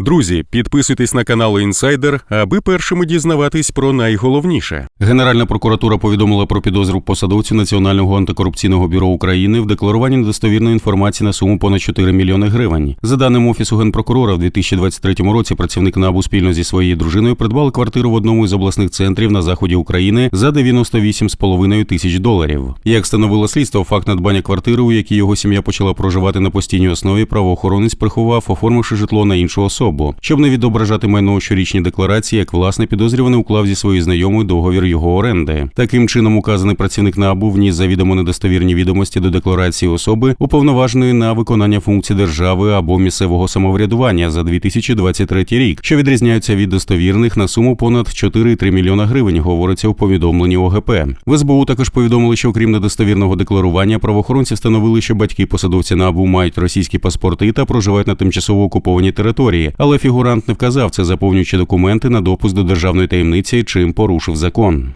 Друзі, підписуйтесь на канал Інсайдер, аби першими дізнаватись про найголовніше. Генеральна прокуратура повідомила про підозру посадовцю Національного антикорупційного бюро України в декларуванні недостовірної інформації на суму понад 4 мільйони гривень. За даними офісу генпрокурора, в 2023 році працівник НАБУ спільно зі своєю дружиною придбали квартиру в одному із обласних центрів на заході України за 98,5 тисяч доларів. Як становило слідство, факт надбання квартири, у якій його сім'я почала проживати на постійній основі, правоохоронець приховав, оформивши житло на іншу особу. Щоб не відображати майно у щорічній декларації, як власне підозрюваний уклав зі своєю знайомою договір його оренди. Таким чином, указаний працівник НАБУ вніс завідомо недостовірні відомості до декларації особи, уповноваженої на виконання функцій держави або місцевого самоврядування за 2023 рік, що відрізняються від достовірних на суму понад 4,3 мільйона гривень, говориться у повідомленні ОГП. В СБУ також повідомили, що окрім недостовірного декларування, правоохоронці встановили, що батьки посадовці НАБУ мають російські паспорти та проживають на тимчасово окупованій території, але фігурант не вказав це, заповнюючи документи на допуск до державної таємниці, чим порушив закон.